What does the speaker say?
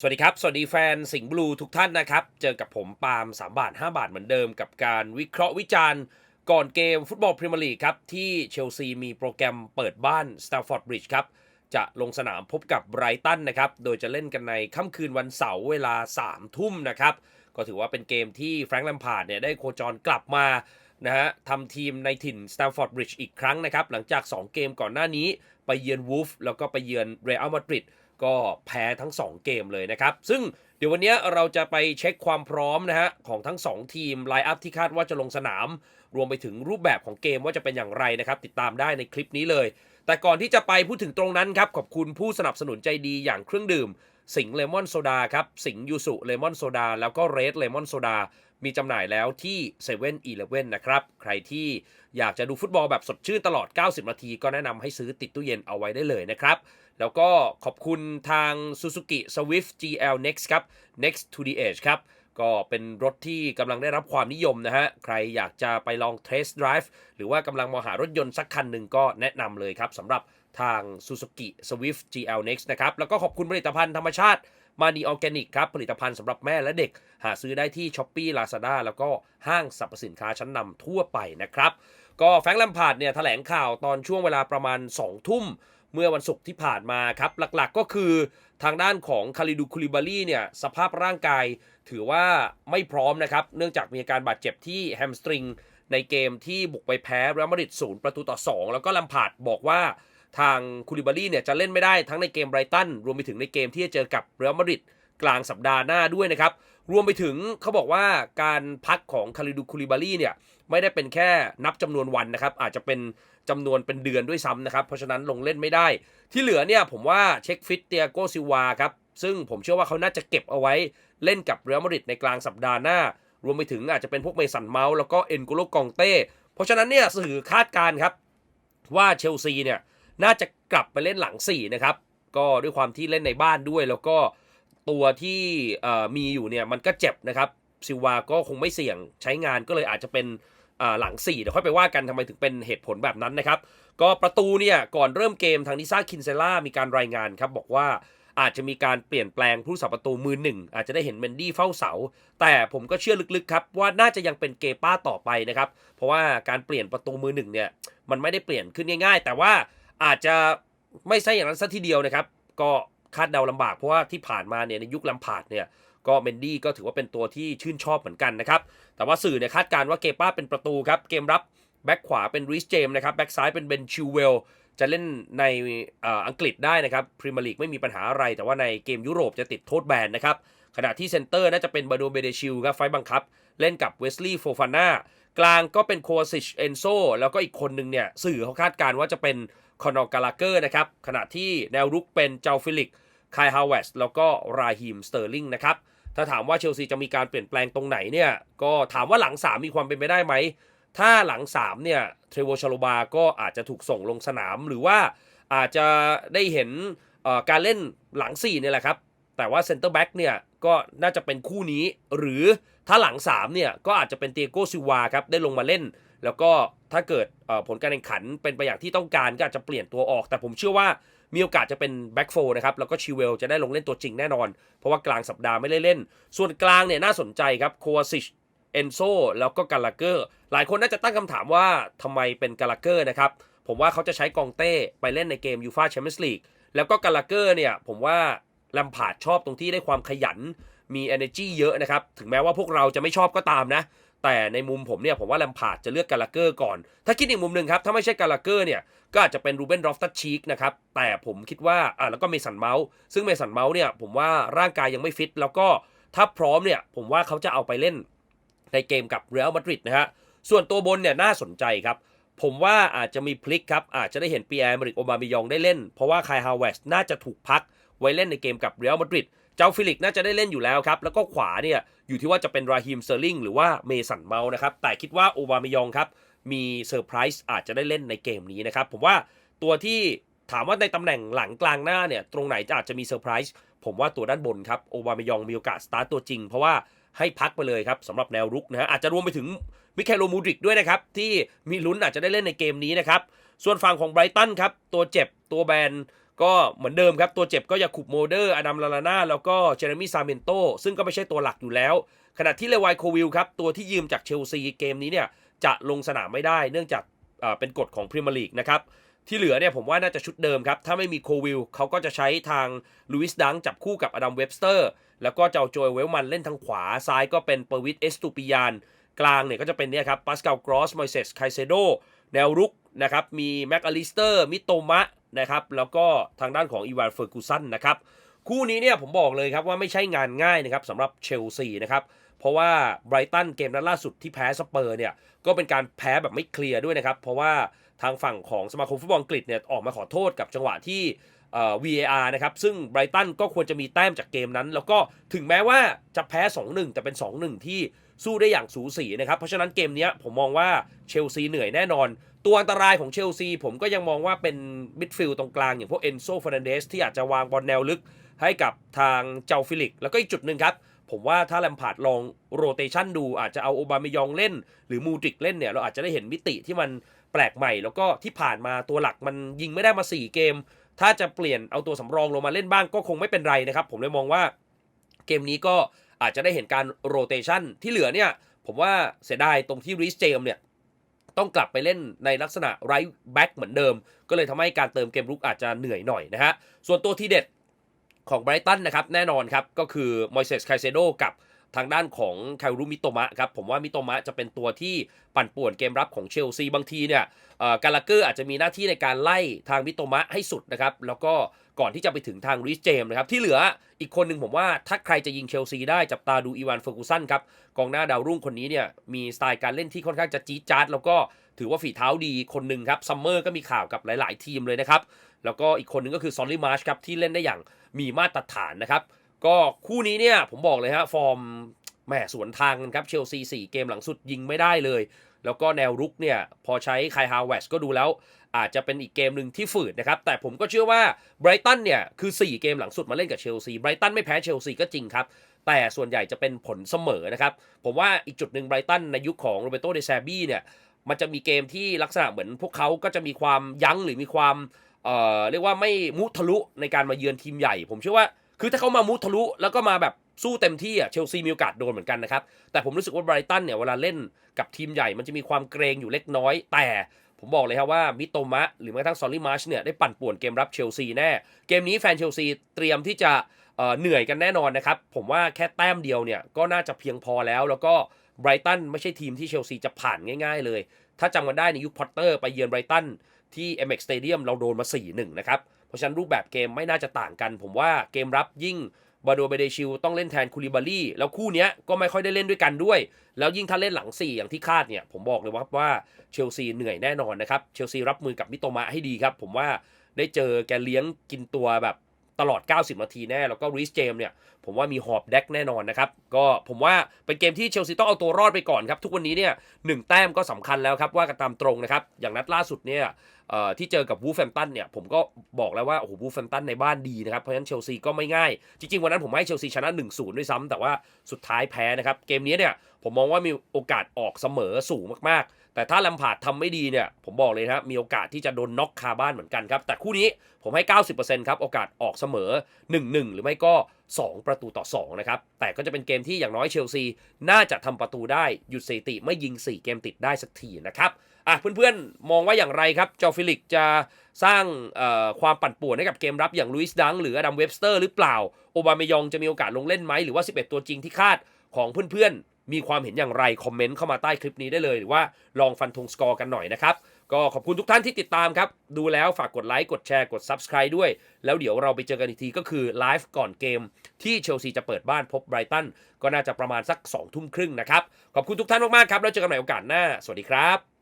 สวัสดีครับ สวัสดีแฟนสิงห์บลูทุกท่านนะครับ เจอกับผมปาล์ม3บาท 5 บาทเหมือนเดิมกับการวิเคราะห์วิจารณ์ ก่อนเกมฟุตบอลพรีเมียร์ลีกครับ ที่เชลซีมีโปรแกรมเปิดบ้านสตาร์ฟอร์ดบริดจ์ครับ จะลงสนามพบกับไบรตันนะครับ โดยจะเล่นกันในค่ำคืนวันเสาร์เวลา 3 ทุ่มนะครับ ก็ถือว่าเป็นเกมที่แฟรงค์แลมพาร์ดเนี่ยได้โคจรกลับมานะฮะทำทีมในถิ่นสแตมฟอร์ดบริดจ์อีกครั้งนะครับหลังจาก 2 เกมก่อนหน้านี้ไปเยือนวูฟแล้วก็ไปเยือนเรอัลมาดริด ก็แพ้ทั้ง 2 เกมเลยนะครับ ซึ่งเดี๋ยววันนี้เราจะไปเช็คความพร้อมนะฮะของทั้ง 2 ทีมไลน์อัพที่คาดว่าจะลงสนาม รวมไปถึงรูปแบบของเกมว่าจะเป็นอย่างไรนะครับ ติดตามได้ในคลิปนี้เลย แต่ก่อนที่จะไปพูดถึงตรงนั้นครับ ขอบคุณผู้สนับสนุนใจดีอย่างเครื่องดื่ม สิงเลมอนโซดาครับ สิงยูสุเลมอนโซดาแล้วก็เรดเลมอนโซดา มีจำหน่ายแล้วที่7 e เ e ่ e อนะครับ ใครที่อยากจะดูฟุตบอลแบบสดชื่นตลอด 90 นาที ก็แนะนำให้ซื้อติดตู้เย็นเอาไว้ได้เลยนะครับ แล้วก็ขอบคุณทาง Suzuki Swift GL Next ครับ Next to the Edge ครับ ก็เป็นรถที่กำลังได้รับความนิยมนะฮะ ใครอยากจะไปลอง Test Drive หรือว่ากำลังมองหารถยนต์สักคันหนึ่งก็แนะนำเลยครับสำหรับทาง Suzuki Swift GL Next นะครับ แล้วก็ขอบคุณผลิตภัณฑ์ธรรมชาติ มานีออร์แกนิกครับ ผลิตภัณฑ์สำหรับแม่และเด็ก หาซื้อได้ที่ s h อ p e e Lazada แล้วก็ห้างสรรพสินค้าชั้นนำทั่วไปนะครับ ก็แฟรงค์แลมพาดเนี่ยแถลงข่าวตอนช่วงเวลาประมาณ 2 ทุ่ม เมื่อวันศุกร์ที่ผ่านมาครับ หลักๆก็คือทางด้านของคาริดูคูลิบารีเนี่ยสภาพร่างกายถือว่าไม่พร้อมนะครับ เนื่องจากมีอาการบาดเจ็บที่แฮมสตริงในเกมที่บุกไปแพ้เรอัลมาดริดศูนย์ประตูต่อ 2 แล้วก็ลัมพาดบอกว่า ทางคูลิบารีเนี่ยจะเล่นไม่ได้ทั้งในเกมไบรตันรวมไปถึงในเกมที่จะเจอกับเรอัลมาดริดกลางสัปดาห์หน้าด้วยนะครับ รวมไปถึงเขาบอกว่าการพักของคาริดูคูลิบารีเนี่ยไม่ได้เป็นแค่นับจำนวนวันนะครับ อาจจะเป็นจำนวนเป็นเดือนด้วยซ้ำนะครับ เพราะฉะนั้นลงเล่นไม่ได้ ที่เหลือเนี่ยผมว่าเช็คฟิตเตียโกซิวาครับ ซึ่งผมเชื่อว่าเขาน่าจะเก็บเอาไว้เล่นกับเรอัลมาดริดในกลางสัปดาห์หน้า รวมไปถึงอาจจะเป็นพวกเมสันเมาส์แล้วก็เอ็นโกโลกองเต้ เพราะฉะนั้นเนี่ยสื่อคาดการ์ครับว่าเชลซีเนี่ย น่าจะกลับไปเล่นหลัง4นะครับก็ด้วยความที่เล่นในบ้านด้วย แล้วก็ตัวที่มีอยู่เนี่ยมันก็เจ็บนะครับซิลวาก็คงไม่เสี่ยงใช้งานก็เลยอาจจะเป็นหลัง4เดี๋ยวค่อยไปว่ากันทำไมถึงเป็นเหตุผลแบบนั้นนะครับ ก็ประตูเนี่ยก่อนเริ่มเกมทางนิซ่าคินเซล่ามีการรายงานครับบอกว่าอาจจะมีการเปลี่ยนแปลงผู้สับประตูมือหนึ่งอาจจะได้เห็นเมนดี้เฝ้าเสา แต่ผมก็เชื่อลึกๆครับว่าน่าจะยังเป็นเกป้าต่อไปนะครับ เพราะว่าการเปลี่ยนประตูมือหนึ่งเนี่ยมันไม่ได้เปลี่ยนขึ้นง่าย ๆ แต่ว่า อาจจะไม่ใช่อย่างนั้นซะทีเดียวนะครับ ก็คาดเดาลำบากเพราะว่าที่ผ่านมาเนี่ยในยุคลำพาดเนี่ยก็เมนดี้ก็ถือว่าเป็นตัวที่ชื่นชอบเหมือนกันนะครับ แต่ว่าสื่อเนี่ยคาดการว่าเกป้าเป็นประตูครับ เกมรับแบ็กขวาเป็นริสเจมนะครับแบ็กซ้ายเป็นเบนชิวเวลจะเล่นในอังกฤษได้นะครับพรีเมียร์ลีกไม่มีปัญหาอะไร แต่ว่าในเกมยุโรปจะติดโทษแบนนะครับ ขณะที่เซนเตอร์น่าจะเป็นบาโดเบเดชิลครับไฟบังคับ เล่นกับเวสลีย์โฟฟาน่ากลางก็เป็นโคซิชเอนโซแล้วก็อีกคนหนึ่งเนี่ยสื่อเขาคาดการว่าจะเป็น คอนอร์กาลาเกอร์นะครับ ขณะที่แนวรุกเป็นเจ้าฟิลิกคายฮาวเวสแล้วก็ราฮิมสเตอร์ลิงนะครับ ถ้าถามว่าเชลซีจะมีการเปลี่ยนแปลงตรงไหนเนี่ย ก็ถามว่าหลัง 3 มีความเป็นไปได้ไหม ถ้าหลัง 3 เนี่ย เทรโวชาโลบาก็อาจจะถูกส่งลงสนาม หรือว่าอาจจะได้เห็นการเล่นหลัง4เนี่ยแหละครับ แต่ว่าเซนเตอร์แบ็กเนี่ยก็น่าจะเป็นคู่นี้ หรือถ้าหลัง3เนี่ยก็อาจจะเป็นเตียโกซิวาครับได้ลงมาเล่น แล้วก็ถ้าเกิดผลการแข่งขันเป็นไปอย่างที่ต้องการก็อาจจะเปลี่ยนตัวออก แต่ผมเชื่อว่ามีโอกาสจะเป็นแบ็กโฟนะครับ แล้วก็ชิเวลจะได้ลงเล่นตัวจริงแน่นอน เพราะว่ากลางสัปดาห์ไม่ได้เล่น ส่วนกลางเนี่ยน่าสนใจครับโควาซิชเอนโซแล้วก็กาลาเกอร์ หลายคนน่าจะตั้งคำถามว่าทำไมเป็นกาลาเกอร์นะครับ ผมว่าเขาจะใช้กองเต้ไปเล่นในเกมยูฟาแชมเปี้ยนส์ลีกแล้วก็กาลาเกอร์เนี่ยผมว่าลัมพาดชอบตรงที่ได้ความขยันมี energy เยอะนะครับ ถึงแม้ว่าพวกเราจะไม่ชอบก็ตามนะ แต่ในมุมผมเนี่ยผมว่าลัมพาดจะเลือกกาลาเกอร์ก่อน ถ้าคิดอีกมุมหนึ่งครับ ถ้าไม่ใช่กาลาเกอร์เนี่ยก็อาจจะเป็นรูเบนรอฟตัชชีกนะครับ แต่ผมคิดว่าอ่าแล้วก็เมสันเมาส์ซึ่งเมสันเมาส์เนี่ยผมว่าร่างกายยังไม่ฟิต แล้วก็ถ้าพร้อมเนี่ยผมว่าเขาจะเอาไปเล่นในเกมกับเรอัลมาดริดนะฮะส่วนตัวบนเนี่ยน่าสนใจครับผมว่าอาจจะมีพลิกครับ อาจจะได้เห็นปีแอร์มริกโอบามิยองได้เล่น เพราะว่าคายฮาวเวสน่าจะถูกพักไว้เล่นในเกมกับเรอัลมาดริด เจ้าฟิลิกน่าจะได้เล่นอยู่แล้วครับ แล้วก็ขวาเนี่ย อยู่ที่ว่าจะเป็นราฮิมเซอร์ลิงหรือว่าเมสันเมาส์นะครับ แต่คิดว่าโอบามิยองครับมีเซอร์ไพรส์อาจจะได้เล่นในเกมนี้นะครับ ผมว่าตัวที่ถามว่าในตำแหน่งหลังกลางหน้าเนี่ย ตรงไหนจะอาจจะมีเซอร์ไพรส์ผมว่าตัวด้านบนครับโอบามยองมีโอกาสสตาร์ตตัวจริง เพราะว่าให้พักไปเลยครับสำหรับแนวรุกนะฮะอาจจะรวมไปถึงมิเคโลมูดริกด้วยนะครับ ที่มีลุ้นอาจจะได้เล่นในเกมนี้นะครับ ส่วนฝั่งของไบรตันครับตัวเจ็บตัวแบน ก็เหมือนเดิมครับ ตัวเจ็บก็ยาคุบโมเดอร์อดัมลาลาน่าแล้วก็เจเรมี่ซาเมนโตซึ่งก็ไม่ใช่ตัวหลักอยู่แล้ว ขณะที่เลวายโควิลครับ ตัวที่ยืมจากเชลซีเกมนี้เนี่ยจะลงสนามไม่ได้เนื่องจากเอ่อเป็นกฎของพรีเมียร์ลีกนะครับที่เหลือเนี่ยผมว่าน่าจะชุดเดิมครับ ถ้าไม่มีโควิลเขาก็จะใช้ทางลูอิสดังจับคู่กับอดัมเว็บสเตอร์ แล้วก็จะเอาโจยเวลมันเล่นทางขวา ซ้ายก็เป็นเปอร์วิทเอสตูปิยาน กลางเนี่ยก็จะเป็นเนี่ยครับปาสกาลกรอสมอยเซสไคเซโด แนวรุกนะครับ มีแม็กอลิสเตอร์ มิโตมะ นะครับ แล้วก็ทางด้านของอีวานเฟอร์กูสันนะครับ คู่นี้เนี่ยผมบอกเลยครับว่าไม่ใช่งานง่ายนะครับสำหรับเชลซีนะครับ เพราะว่าไบรตันเกมนัดล่าสุดที่แพ้สเปอร์เนี่ย ก็เป็นการแพ้แบบไม่เคลียร์ด้วยนะครับ เพราะว่าทางฝั่งของสมาคมฟุตบอลอังกฤษเนี่ยออกมาขอโทษกับจังหวะที่เอ่อ VAR นะครับ ซึ่งไบรตันก็ควรจะมีแต้มจากเกมนั้น แล้วก็ถึงแม้ว่าจะแพ้ 2-1 แต่เป็น 2-1 ที่ สู้ได้อย่างสูสีนะครับ เพราะฉะนั้นเกมนี้ผมมองว่าเชลซีเหนื่อยแน่นอน ตัวอันตรายของเชลซีผมก็ยังมองว่าเป็นมิดฟิลด์ตรงกลางอย่างพวกเอนโซฟ r นันเดสที่อาจจะวางบอลแนวลึกให้กับทางเจ้าฟิลิก แล้วก็อีกจุดหนึ่งครับ ผมว่าถ้าแลมพาร์ดลองโรเตชันดูอาจจะเอาโอบามยองเล่น หรือมูดริกเล่นเนี่ยเราอาจจะได้เห็นมิติที่มันแปลกใหม่ แล้วก็ที่ผ่านมาตัวหลักมันยิงไม่ได้มา 4 เกม ถ้าจะเปลี่ยนเอาตัวสำรองลงมาเล่นบ้างก็คงไม่เป็นไรนะครับ ผมเลยมองว่าเกมนี้ก็ อาจจะได้เห็นการโรเตชันที่เหลือเนี่ย ผมว่าเสียดายตรงที่ริสเจมเนี่ยต้องกลับไปเล่นในลักษณะไรแบ็กเหมือนเดิม ก็เลยทำให้การเติมเกมรุกอาจจะเหนื่อยหน่อยนะฮะ ส่วนตัวที่เด็ดของไบรตันนะครับ แน่นอนครับ ก็คือมอยเซสไคเซโดกับ ทางด้านของไคลรูมิโตมะครับผมว่ามิโตมะจะเป็นตัวที่ปั่นป่วนเกมรับของเชลซีบางทีเนี่ยกาลาเกอร์อาจจะมีหน้าที่ในการไล่ทางมิโตมะให้สุดนะครับแล้วก็ก่อนที่จะไปถึงทางริสเจมส์นะครับที่เหลืออีกคนหนึ่งผมว่าถ้าใครจะยิงเชลซีได้จับตาดูอีวานเฟอร์กูสันครับกองหน้าดาวรุ่งคนนี้เนี่ยมีสไตล์การเล่นที่ค่อนข้างจะจี๊ดจ๊าดแล้วก็ถือว่าฝีเท้าดีคนหนึ่งครับซัมเมอร์ก็มีข่าวกับหลาย ๆ ทีมเลยนะครับแล้วก็อีกคนหนึ่งก็คือซอลลี่มาร์ชครับที่เล่นได้อย่างมีมาตรฐานนะครับ ก็คู่นี้เนี่ยผมบอกเลยฮะฟอร์มแหมสวนทางกันครับเชลซี4เกมหลังสุดยิงไม่ได้เลย แล้วก็แนวรุกเนี่ยพอใช้ไคฮาวเวสก็ดูแล้ว อาจจะเป็นอีกเกมหนึ่งที่ฝืดนะครับ แต่ผมก็เชื่อว่าไบรตันเนี่ยคือ 4 เกมหลังสุดมาเล่นกับเชลซีไบรตันไม่แพ้เชลซีก็จริงครับ แต่ส่วนใหญ่จะเป็นผลเสมอนะครับ ผมว่าอีกจุดหนึ่งไบรตันในยุคของโรเบโตเดซาบี้เนี่ยมันจะมีเกมที่ลักษณะเหมือนพวกเขาก็จะมีความยั้งหรือมีความเอ่อเรียกว่าไม่มุทะลุในการมาเยือนทีมใหญ่ ผมเชื่อว่า คือถ้าเขามามุทะลุแล้วก็มาแบบสู้เต็มที่อะเชลซีมีโอกาสโดนเหมือนกันนะครับ แต่ผมรู้สึกว่าไบรตันเนี่ยเวลาเล่นกับทีมใหญ่มันจะมีความเกรงอยู่เล็กน้อย แต่ผมบอกเลยครับว่ามิโตมะหรือแม้กระทั่งซอลลี่มาร์ชเนี่ยได้ปั่นป่วนเกมรับเชลซีแน่ เกมนี้แฟนเชลซีเตรียมที่จะเเหนื่อยกันแน่นอนนะครับ ผมว่าแค่แต้มเดียวเนี่ยก็น่าจะเพียงพอแล้ว แล้วก็ไบรตันไม่ใช่ทีมที่เชลซีจะผ่านง่าย ๆ เลย ถ้าจำกันได้ในยุคพอตเตอร์ไปเยือนไบรตัน ที่ MX Stadium เราโดนมา 4-1 นะครับ เพราะฉะนั้นรูปแบบเกมไม่น่าจะต่างกัน ผมว่าเกมรับยิ่งบาโดเบเดชิลต้องเล่นแทนคูลิบารี่แล้วคู่นี้ก็ไม่ค่อยได้เล่นด้วยกันด้วย แล้วยิ่งถ้าเล่นหลัง 4 อย่างที่คาดเนี่ย ผมบอกเลยว่าว่าเชลซีเหนื่อยแน่นอนนะครับ เชลซีรับมือกับมิโตมะให้ดีครับ ผมว่าได้เจอแกเลี้ยงกินตัวแบบ ตลอด 90 นาทีแน่ แล้วก็รีสเจมเนี่ย ผมว่ามีหอบแดกแน่นอนนะครับ ก็ผมว่าเป็นเกมที่เชลซีต้องเอาตัวรอดไปก่อนครับ ทุกวันนี้เนี่ยหนึ่งแต้มก็สำคัญแล้วครับ ว่ากันตามตรงนะครับ อย่างนัดล่าสุดเนี่ยที่เจอกับวูฟแฟมตันเนี่ย ผมก็บอกแล้วว่า โอ้โหวูฟแฟมตันในบ้านดีนะครับ เพราะฉะนั้นเชลซีก็ไม่ง่าย จริง ๆ วันนั้นผมให้เชลซีชนะ 1-0 ด้วยซ้ำแต่ว่าสุดท้ายแพ้นะครับ เกมนี้เนี่ยผมมองว่ามีโอกาสออกเสมอสูงมากๆ แต่ถ้าแลมพาดทำไม่ดีเนี่ย ผมบอกเลยนะมีโอกาสที่จะโดนน็อกคาบ้านเหมือนกันครับ แต่คู่นี้ผมให้ 90%ครับโอกาสออกเสมอ 1-1 หรือไม่ก็ 2 ประตูต่อ 2 นะครับ แต่ก็จะเป็นเกมที่อย่างน้อยเชลซี น่าจะทำประตูได้ หยุดสถิติไม่ยิง 4 เกมติดได้สักทีนะครับอะเพื่อนๆ มองว่าอย่างไรครับจอฟิลิกจะสร้างความปั่นป่วนให้กับเกมรับอย่างลุยส์ดังหรืออดัมเว็บสเตอร์หรือเปล่า โอบามายองจะมีโอกาสลงเล่นไหมหรือว่า 11 ตัวจริงที่คาดของเพื่อนๆ มีความเห็นอย่างไร คอมเมนต์เข้ามาใต้คลิปนี้ได้เลย หรือว่าลองฟันธงสกอร์กันหน่อยนะครับ ก็ขอบคุณทุกท่านที่ติดตามครับ ดูแล้วฝากกดไลค์ กดแชร์ กด Subscribe ด้วย แล้วเดี๋ยวเราไปเจอกันอีกทีก็คือไลฟ์ก่อนเกม ที่เชลซีจะเปิดบ้านพบไบรตันก็น่าจะประมาณสัก2ทุ่มครึ่งนะครับขอบคุณทุกท่านมากๆครับแล้วเจอกันใหม่โอกาสหน้าสวัสดีครับ